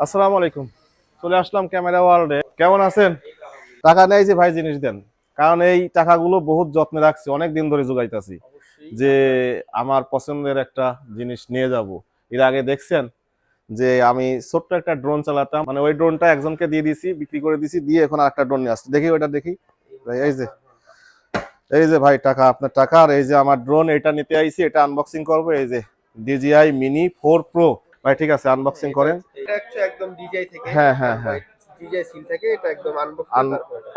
আসসালামু আলাইকুম। চলে আসলাম ক্যামেরা ওয়ার্ল্ডে। কেমন আছেন? টাকা নেই যে ভাই জিনিস দেন। কারণ এই টাকাগুলো বহুত যত্নে রাখছি অনেক দিন ধরে যোগাইতাছি যে আমার পছন্দের একটা জিনিস নিয়ে যাব। এর আগে দেখছেন যে আমি ছোট্ট একটা ড্রোন চালাতাম মানে ওই ড্রোনটা একজনকে দিয়ে দিছি বিক্রি করে দিছি দিয়ে এখন আর একটা ড্রোন নিয়ে আসছি। দেখি ওইটা দেখি। এই যে এই যে ভাই টাকা আপনার টাকা। আর এই যে আমার ড্রোন এটা নিতে আইছি এটা আনবক্সিং করব। এই যে ডিজিআই মিনি ফোর প্রো ভাই ঠিক আছে আনবক্সিং করেন। এটা একদম ডিজাই থেকে। হ্যাঁ, হ্যাঁ, হ্যাঁ। ডিজাই সিল থেকে এটা একদম আনবক্স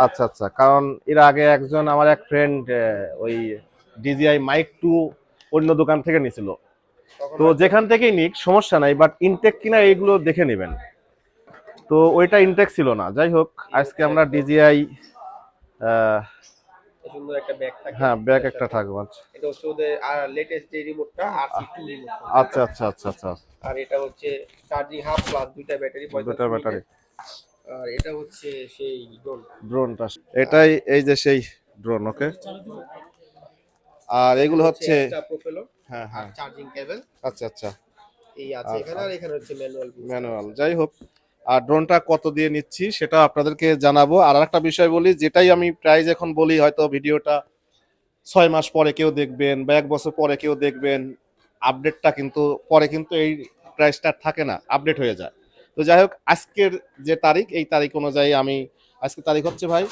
আচ্ছা আচ্ছা কারণ এর আগে একজন আমার এক ফ্রেন্ড ওই ডিজিআই মাইক টু অন্য দোকান থেকে নিছিল। তো যেখান থেকেই নিক সমস্যা নাই বাট ইনটেক কিনা এইগুলো দেখে নেবেন। তো ওইটা ইনটেক ছিল না। যাই হোক আজকে আমরা ডিজিআই সুন্দর একটা ব্যাগ থাকে। হ্যাঁ ব্যাগ একটা থাকব আচ্ছা। এটা হচ্ছে ওদের আর লেটেস্ট যে রিমোটটা আরসি রিমোট আচ্ছা আচ্ছা আচ্ছা আচ্ছা। আর এটা হচ্ছে চার্জিং হাফ প্লাস দুইটা ব্যাটারি দুটা ব্যাটারি আর এটা হচ্ছে সেই ড্রোন ড্রোনটা এটাই এই যে সেই ড্রোন ওকে আর এগুলো হচ্ছে হ্যাঁ হ্যাঁ। চার্জিং কেবল আচ্ছা আচ্ছা। এই আছে এখানে আর এখানে হচ্ছে ম্যানুয়াল ম্যানুয়াল যাই হোক আর ড্রোনটা কত দিয়ে নিচ্ছি সেটা আপনাদেরকে জানাব। আর একটা বিষয় বলি, যেটাই আমি প্রাইজ এখন বলি, হয়তো ভিডিওটা ছয় মাস পরে কেউ দেখবেন বা এক বছর পরে কেউ দেখবেন আপডেটটা কিন্তু, পরে কিন্তু এই প্রাইসটা থাকে না আপডেট হয়ে যায়। তো যাই হোক, আজকের যে তারিখ, এই তারিখ অনুযায়ী আমি আজকে তারিখ হচ্ছে ভাই?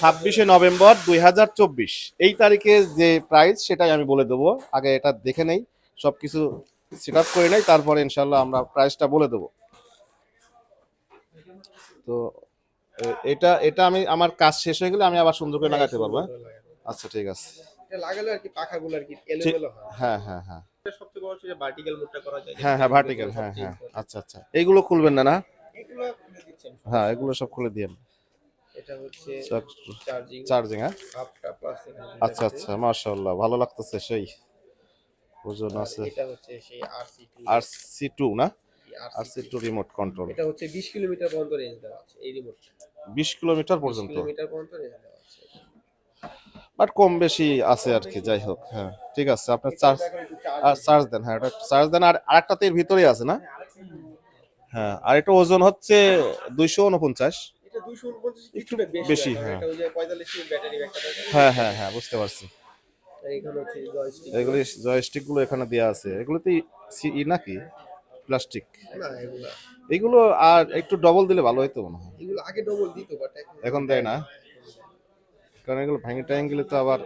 ছাব্বিশে নভেম্বর দুই হাজার চব্বিশ। এই তারিখে যে প্রাইস সেটাই আমি বলে দেবো। আগে এটা দেখে নেই, সবকিছু সেট আপ করে নেই, তারপরে ইনশাল্লাহ আমরা প্রাইসটা বলে দেবো। তো এটা এটা আমি আমার কাজ শেষ হয়ে গেলে আমি আবার সুন্দর করে লাগাতে পারব হ্যাঁ? আচ্ছা ঠিক আছে। এটা লাগালে আর কি পাখাগুলো আর কি এলোমেলো হয়। হ্যাঁ হ্যাঁ হ্যাঁ। এটা সবচেয়ে বড় হচ্ছে যে ভার্টিক্যাল মুডটা করা যায় হ্যাঁ হ্যাঁ ভার্টিক্যাল হ্যাঁ হ্যাঁ। আচ্ছা আচ্ছা। এইগুলো খুলবেন না না? এগুলো খুলে দিচ্ছেন হ্যাঁ এগুলো সব খুলে দিন এটা হচ্ছে চার্জিং চার্জিং হ্যাঁ? প্লাস আচ্ছা আচ্ছা মাশাআল্লাহ ভালো লাগতেছে সেই। ওজন আছে। এটা হচ্ছে সেই না? আর সি টু রিমোট কন্ট্রোল এটা হচ্ছে 20 কিলোমিটার পর্যন্ত রেঞ্জ দেওয়া আছে এই রিমোট বিশ কিলোমিটার পর্যন্ত? কিলোমিটার পর্যন্ত রেঞ্জ দেওয়া আছে। বাট কম বেশি আছে আর কি যাই হোক হ্যাঁ ঠিক আছে আপনার চার্জ আর চার্জ দেন হ্যাঁ এটা চার্জ দেন আর আরেকটা তো এর ভিতরেই আছে না? হ্যাঁ আর এটা ওজন হচ্ছে দুইশো উনপঞ্চাশ 249 একটু বেশি হ্যাঁ। এটা ওই যে 45 এর ব্যাটারি ব্যাকআপ আছে। হ্যাঁ হ্যাঁ হ্যাঁ বুঝতে পারছি। জয়স্টিক জয়স্টিকগুলো এখানে দেওয়া আছে। এগুলোতে ই নাকি? প্লাস্টিক না এগুলো। এগুলো আর একটু ডবল দিলে ভালো হতো মনে হয়। এগুলো আগে ডবল দিত বাট এখন দেয় না। কারণ এগুলো ভেঙে ট্যাঙে গেলে তো আবার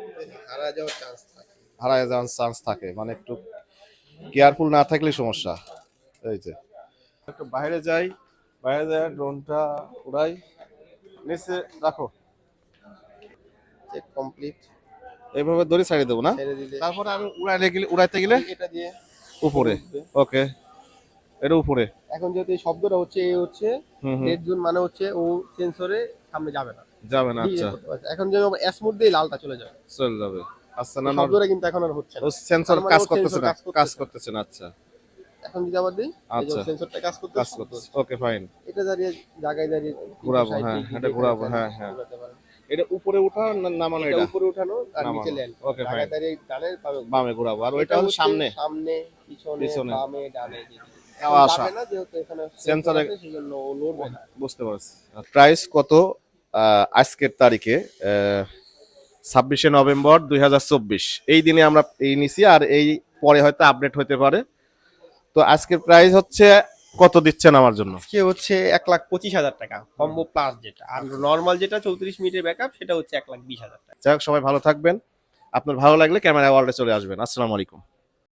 হারা যাওয়ার চান্স থাকে। হারায় যাওয়ার চান্স থাকে। মানে একটু কেয়ারফুল না থাকলে সমস্যা। এই যে। একটু বাইরে যাই। বাইরে যাই ড্রোনটা উড়াই। নিচে রাখো। চেক কমপ্লিট এইভাবে দড়ি ছাড়িয়ে দেবো না। তারপরে আমি উড়াইলে গেলে উড়াইতে গেলে এটা দিয়ে। উপরে। ওকে এটা উপরে? এখন যেহেতু এই শব্দটা হচ্ছে এই হচ্ছে রেড জোন মানে হচ্ছে ও সেন্সরে সামনে যাবে না। যাবে না আচ্ছা। এখন যে এস মোড দিয়ে লালটা চলে যাবে চলে যাবে। আচ্ছা না শব্দটা কিন্তু এখন আর হচ্ছে না। ও সেন্সর মানে কাজ করতেছে না কাজ করতেছে। না। আচ্ছা। এখন যদি আবার দিই আচ্ছা। সেন্সরটা কাজ করতে কাজ করতেছে। ওকে ফাইন এটা দাঁড়িয়ে জায়গায় দাঁড়িয়ে ঘোরাবো, হ্যাঁ, এটা ঘোরাবো, হ্যাঁ, হ্যাঁ। এটা উপরে উঠা না নামানো এটা উপরে উঠানো আর নিচে ল্যান্ড জায়গায় fine. দাঁড়িয়ে ডানে বামে ঘোরাবো। আর ওইটা হলো সামনে। সামনে পিছনে পিছনে। বামে ডানে আসা। বুঝতে পারছি। প্রাইস কত? আজকের তারিখে ছাব্বিশে নভেম্বর দুই হাজার চব্বিশ। এই দিনে আমরা এই নিছি আর এই পরে হয়তো আপডেট হতে পারে। তো আজকের প্রাইস হচ্ছে কত দিচ্ছেন আমার জন্য? আজকে হচ্ছে এক লাখ পঁচিশ হাজার টাকা কম্বো প্লাস যেটা। আর নর্মাল যেটা চৌত্রিশ মিনিটের ব্যাকআপ সেটা হচ্ছে এক লাখ বিশ হাজার টাকা। যাই হোক সবাই ভালো থাকবেন। আপনার ভালো লাগলে ক্যামেরা ওয়ার্ল্ডে চলে আসবেন। আসসালামু আলাইকুম।